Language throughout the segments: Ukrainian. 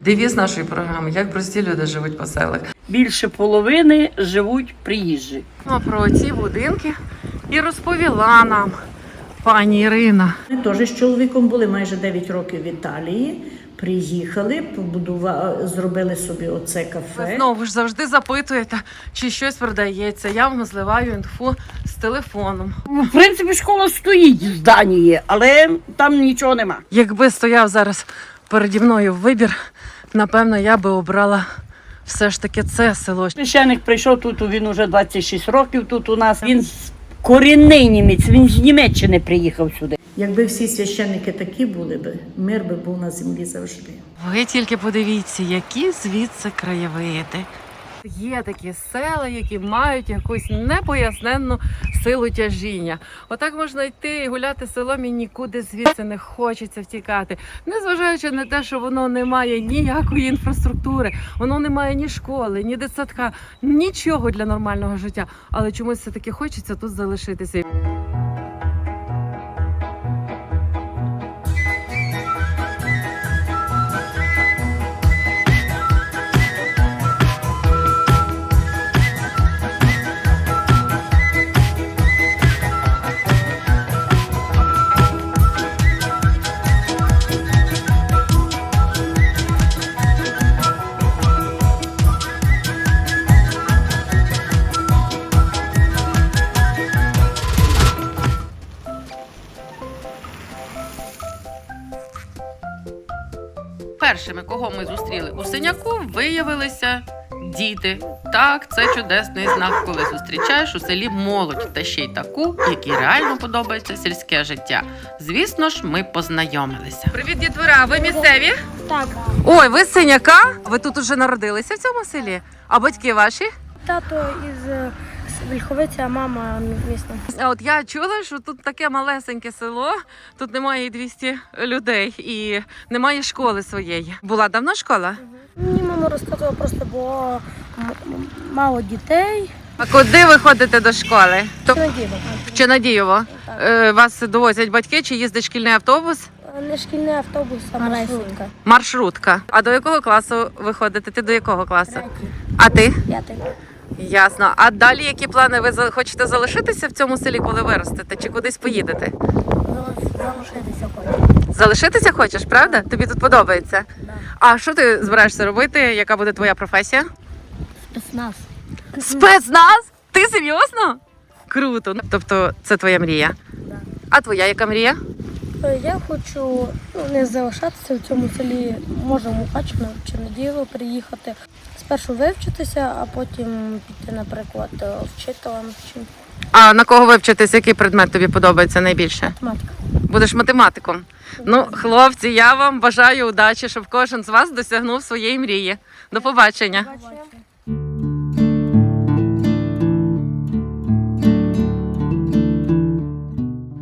Девіз нашої програми як прості люди живуть по селах. Більше половини живуть приїжджі. Ну, про ці будинки і розповіла нам пані Ірина. Ми теж з чоловіком були майже 9 років в Італії. Приїхали, побудували, зробили собі оце Ви кафе. знову ж завжди запитуєте, чи щось продається. Я вам зливаю інфу з телефоном. В принципі, школа стоїть в зданії, але там нічого нема. Якби стояв зараз переді мною вибір, напевно, я би обрала все ж таки це село. Священик прийшов тут, він уже 26 років тут у нас. Він з- корінний німець, він з Німеччини приїхав сюди. Якби всі священники такі були би, мир би був на землі завжди. Ви тільки подивіться, які звідси краєвиди. Є такі села, які мають якусь непоясненну силу тяжіння. Отак можна йти і гуляти селом і нікуди звідси не хочеться втікати. Незважаючи на те, що воно не має ніякої інфраструктури, воно не має ні школи, ні дитсадка, нічого для нормального життя. Але чомусь все таки хочеться тут залишитися. Першими, кого ми зустріли у синяку, виявилися діти. Так, це чудесний знак, коли зустрічаєш у селі молодь, та ще й таку, якій реально подобається сільське життя. Звісно ж, ми познайомилися. Привіт, дітвора. Ви місцеві? Так, Ой, ви з синяка? Ви тут уже народилися в цьому селі? А батьки ваші? тато із е, Вільховиця, а мама місто. А от я чула, що тут таке малесеньке село, тут немає і 200 людей і немає школи своєї. Була давно школа? Мені мама розказувала просто, бо мало дітей. А куди ви ходите до школи? Що в Чинадієво. Е, Вас довозять батьки чи їздить шкільний автобус? Не шкільний автобус, а маршрутка. Маршрутка. А до якого класу ви ходите? Ти до якого класу? Третій, А ти? п'ятий. Ясно. А далі які плани? Ви хочете залишитися в цьому селі, коли виростете, чи кудись поїдете? Залишитися хочу. Залишитися хочеш, правда? Тобі тут подобається. Да. А що ти збираєшся робити? Яка буде твоя професія? Спецназ. Спецназ? Ти серйозно? Круто. Тобто це твоя мрія. Да. А твоя яка мрія? Е, Я хочу ну, не залишатися в цьому селі, може в чи Надієво приїхати. Спершу вивчитися, а потім піти, наприклад, е, вчителем чи А на кого вивчитись, який предмет тобі подобається найбільше? математика. Будеш математиком. Ну, хлопці, я вам бажаю удачі, щоб кожен з вас досягнув своєї мрії. До побачення.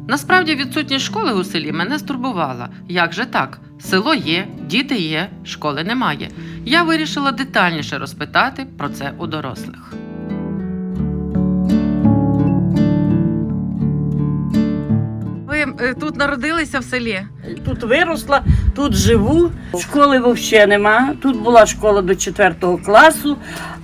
Насправді відсутність школи у селі мене стурбувала. Як же так? Село є, діти є, школи немає. Я вирішила детальніше розпитати про це у дорослих. Ви е, тут народилися в селі? Тут виросла, тут живу. Школи взагалі нема. Тут була школа до 4 класу,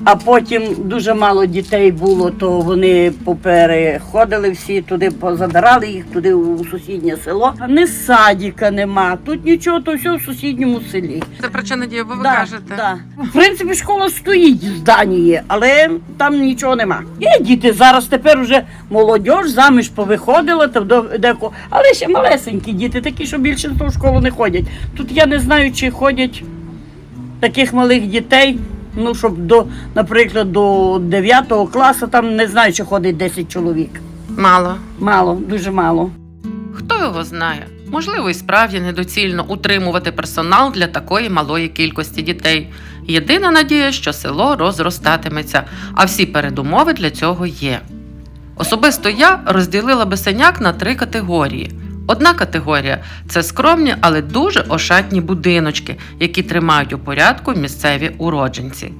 а потім дуже мало дітей було, то вони попереходили всі туди, позабирали їх туди у сусіднє село. А не садіка нема. Тут нічого, то все в сусідньому селі. Це про Чинадію, бо ви Да, кажете. да. В принципі, школа стоїть в зданії, але там нічого нема. Є діти зараз тепер вже молодь заміж повиходила, та деко, але ще малесенькі діти, такі, що більше в школу не ходять. Тут я не знаю, чи ходять таких малих дітей. Ну, щоб до, наприклад, до 9 класу там не знаю, чи ходить 10 чоловік. Мало. Мало, дуже мало. Хто його знає? Можливо, і справді недоцільно утримувати персонал для такої малої кількості дітей. Єдина надія, що село розростатиметься, а всі передумови для цього є. Особисто я розділила бесеняк на три категорії. Одна категорія це скромні, але дуже ошатні будиночки, які тримають у порядку місцеві уродженці.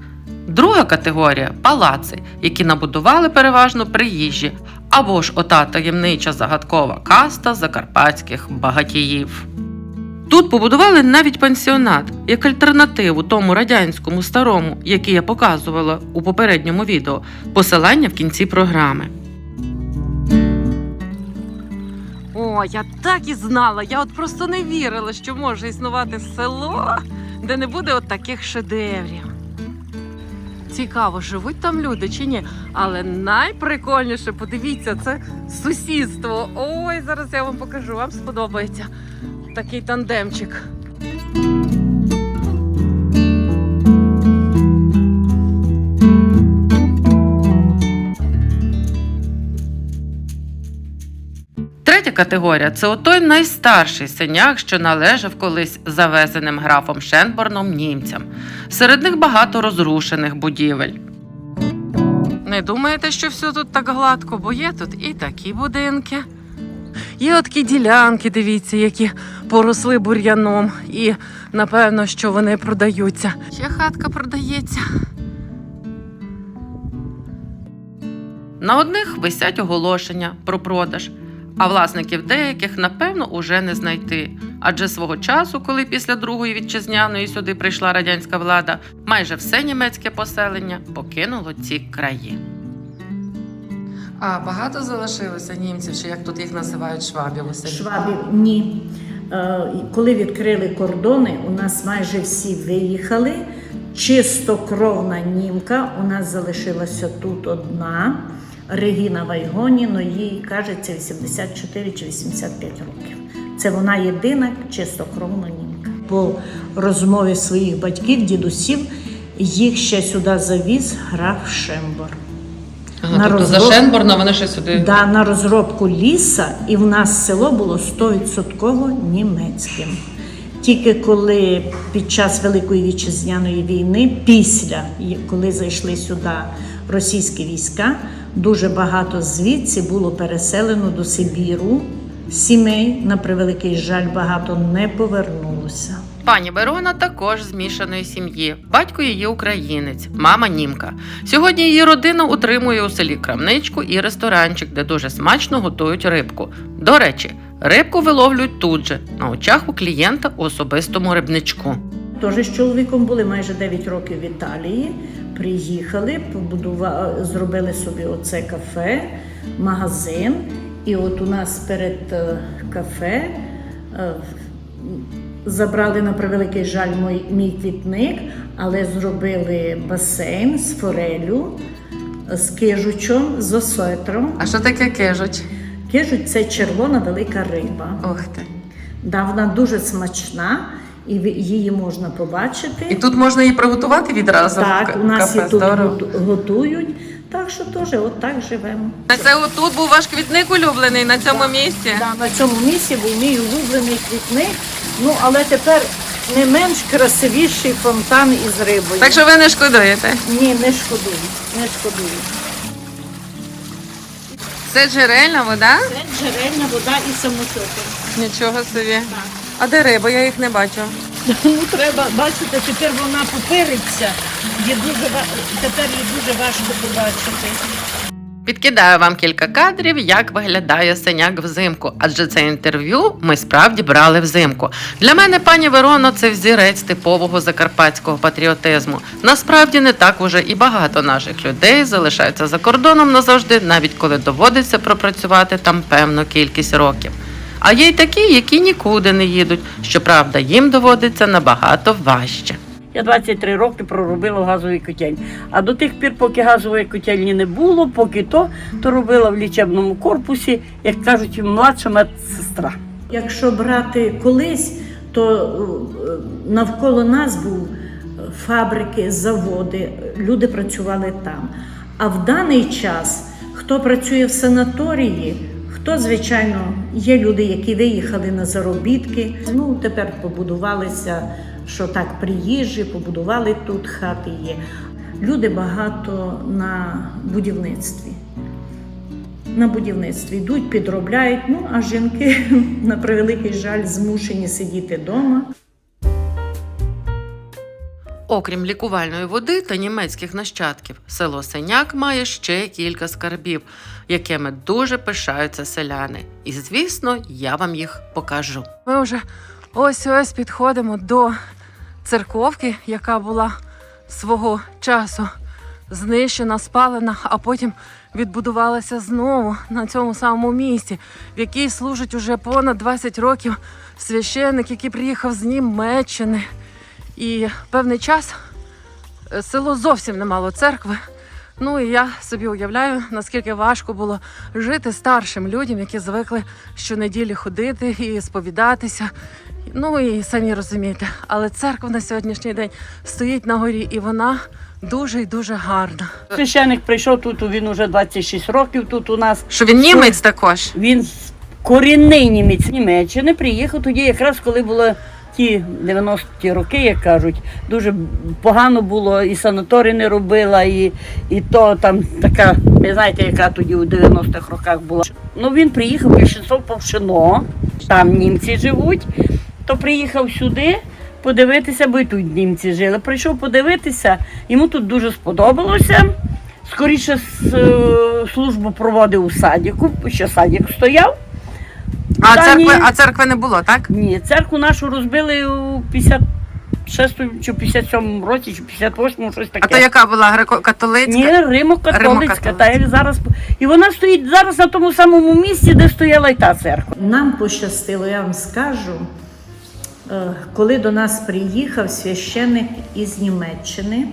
Друга категорія палаци, які набудували переважно приїжджі, або ж ота таємнича загадкова каста закарпатських багатіїв. Тут побудували навіть пансіонат як альтернативу тому радянському старому, який я показувала у попередньому відео. Посилання в кінці програми. О, я так і знала. Я от просто не вірила, що може існувати село, де не буде от таких шедеврів. Цікаво, живуть там люди чи ні. Але найприкольніше, подивіться, це сусідство. Ой, зараз я вам покажу. Вам сподобається такий тандемчик. Третя категорія це отой найстарший синяк, що належав колись завезеним графом Шенборном німцям. Серед них багато розрушених будівель. Не думаєте, що все тут так гладко, бо є тут і такі будинки. Є такі ділянки, дивіться, які поросли бур'яном, і напевно, що вони продаються. Ще хатка продається. На одних висять оголошення про продаж, а власників деяких, напевно, уже не знайти. Адже свого часу, коли після Другої вітчизняної сюди прийшла радянська влада, майже все німецьке поселення покинуло ці краї. А багато залишилося німців, чи як тут їх називають швабів? Швабів ні. Е, Коли відкрили кордони, у нас майже всі виїхали. Чистокровна німка у нас залишилася тут одна. Регіна Вайгоні, ну їй кажеться 84 чи 85 років. Це вона єдина чистокровна німка. По розмові своїх батьків, дідусів, їх ще сюди завіз граф Шембор. Ага, На тобто за розроб- Шенборна вони ще сюди. Да, на розробку ліса, і в нас село було 100% німецьким. Тільки коли під час Великої вітчизняної війни, після коли зайшли сюди російські війська, дуже багато звідси було переселено до Сибіру. Сімей, на превеликий жаль, багато не повернулося. Пані Верона також з мішаної сім'ї. Батько її українець, мама німка. Сьогодні її родина утримує у селі крамничку і ресторанчик, де дуже смачно готують рибку. До речі, рибку виловлюють тут же, на очах у клієнта у особистому рибничку. Теж з чоловіком були майже 9 років в Італії. Приїхали, побудували, зробили собі оце кафе, магазин. І от у нас перед е, кафе е, забрали на превеликий жаль мій, мій квітник, але зробили басейн з форелю, з кижучом, з осетром. А що таке кежуть? Кижуть це червона велика риба. Ох ти. Да, вона дуже смачна, і її можна побачити. І тут можна її приготувати відразу. Так, у нас і тут готу- готують. Так що теж от так живемо. Це отут був ваш квітник улюблений на цьому місці. Да, на цьому місці був мій улюблений квітник. Ну але тепер не менш красивіший фонтан із рибою. Так що ви не шкодуєте. Ні, не шкодую, не шкодую. Це джерельна вода? Це джерельна вода і самотоком. Нічого собі. А де риба? Я їх не бачу. Ну треба бачите, тепер вона попириться. Є дуже тепер її дуже важко побачити. Підкидаю вам кілька кадрів, як виглядає синяк взимку, адже це інтерв'ю ми справді брали взимку. Для мене пані Верона це взірець типового закарпатського патріотизму. Насправді не так уже і багато наших людей залишаються за кордоном назавжди, навіть коли доводиться пропрацювати там певну кількість років. А є й такі, які нікуди не їдуть. Щоправда, їм доводиться набагато важче. Я 23 роки проробила в газовій котельні. А до тих пір, поки газової котельні не було, поки то, то робила в лічебному корпусі, як кажуть, младша медсестра. Якщо брати колись, то е, навколо нас був фабрики, заводи, люди працювали там. А в даний час хто працює в санаторії, хто, звичайно, є люди, які виїхали на заробітки. Ну, тепер побудувалися, що так, приїжджі, побудували тут хати є. Люди багато на будівництві на будівництві йдуть, підробляють. Ну а жінки, на превеликий жаль, змушені сидіти вдома. Окрім лікувальної води та німецьких нащадків, село Синяк має ще кілька скарбів, якими дуже пишаються селяни. І звісно, я вам їх покажу. Ми вже Ось ось підходимо до церковки, яка була свого часу знищена, спалена, а потім відбудувалася знову на цьому самому місці, в якій служить уже понад 20 років священник, який приїхав з Німеччини. І певний час е, село зовсім не мало церкви. Ну і я собі уявляю, наскільки важко було жити старшим людям, які звикли щонеділі ходити і сповідатися. Ну і самі розумієте, але церква на сьогоднішній день стоїть на горі, і вона дуже і дуже гарна. Священник прийшов тут, він уже 26 років тут у нас. Що він німець також? Він корінний німець Німеччини приїхав тоді, якраз коли було ті 90-ті роки, як кажуть, дуже погано було, і санаторій не робила, і, і то там така, ви знаєте, яка тоді у 90-х роках була. Ну він приїхав пішов Повшино, там німці живуть, то приїхав сюди. Подивитися, бо і тут німці жили. Прийшов подивитися, йому тут дуже сподобалося. Скоріше е, службу проводив у садіку, ще садік стояв. А церкви, а церкви не було, так? Ні, церкву нашу розбили у 56 чи 57 році, чи 58 щось таке. А то яка була греко-католицька? Ні, Римо-католицька. Римо-католицька. Та як зараз і вона стоїть зараз на тому самому місці, де стояла й та церква. Нам пощастило, я вам скажу, е, коли до нас приїхав священик із Німеччини,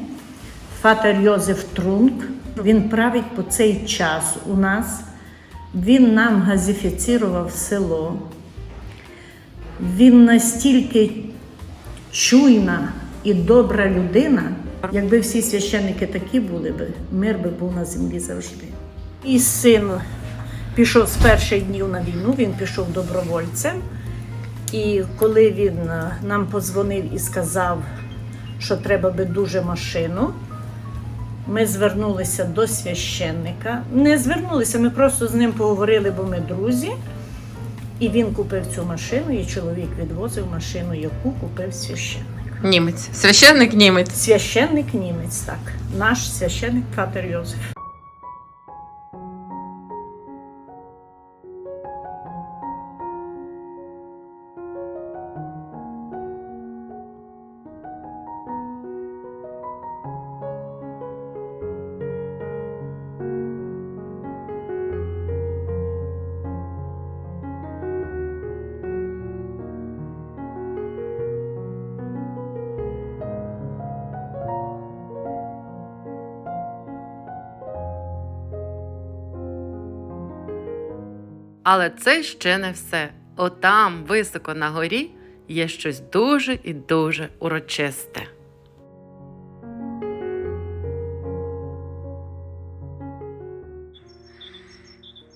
Фатер Йозеф Трунк, він править по цей час у нас. Він нам газифіцірував село. Він настільки чуйна і добра людина. Якби всі священники такі були би, мир би був на землі завжди. І син пішов з перших днів на війну, він пішов добровольцем. І коли він е, нам подзвонив і сказав, що треба би дуже машину, ми звернулися до священника. Не звернулися, ми просто з ним поговорили, бо ми друзі. І він купив цю машину, і чоловік відвозив машину, яку купив священник. Німець. Священник німець. Священник німець, так. Наш священник Фатер Йозеф. Але це ще не все. Отам, високо на горі, є щось дуже і дуже урочисте.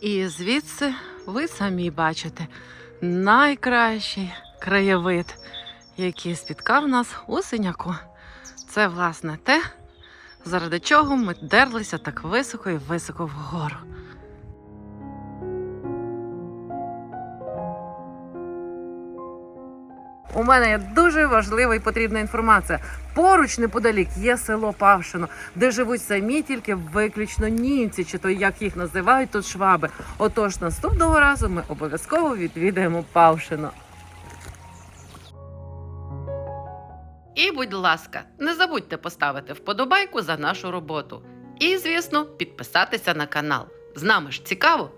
І звідси ви самі бачите найкращий краєвид, який спіткав нас у синяку. Це, власне, те, заради чого ми дерлися так високо і високо вгору. У мене є дуже важлива і потрібна інформація. Поруч неподалік є село Павшино, де живуть самі тільки виключно німці, чи то як їх називають тут шваби. Отож, наступного разу ми обов'язково відвідаємо Павшино. І, будь ласка, не забудьте поставити вподобайку за нашу роботу. І, звісно, підписатися на канал. З нами ж цікаво.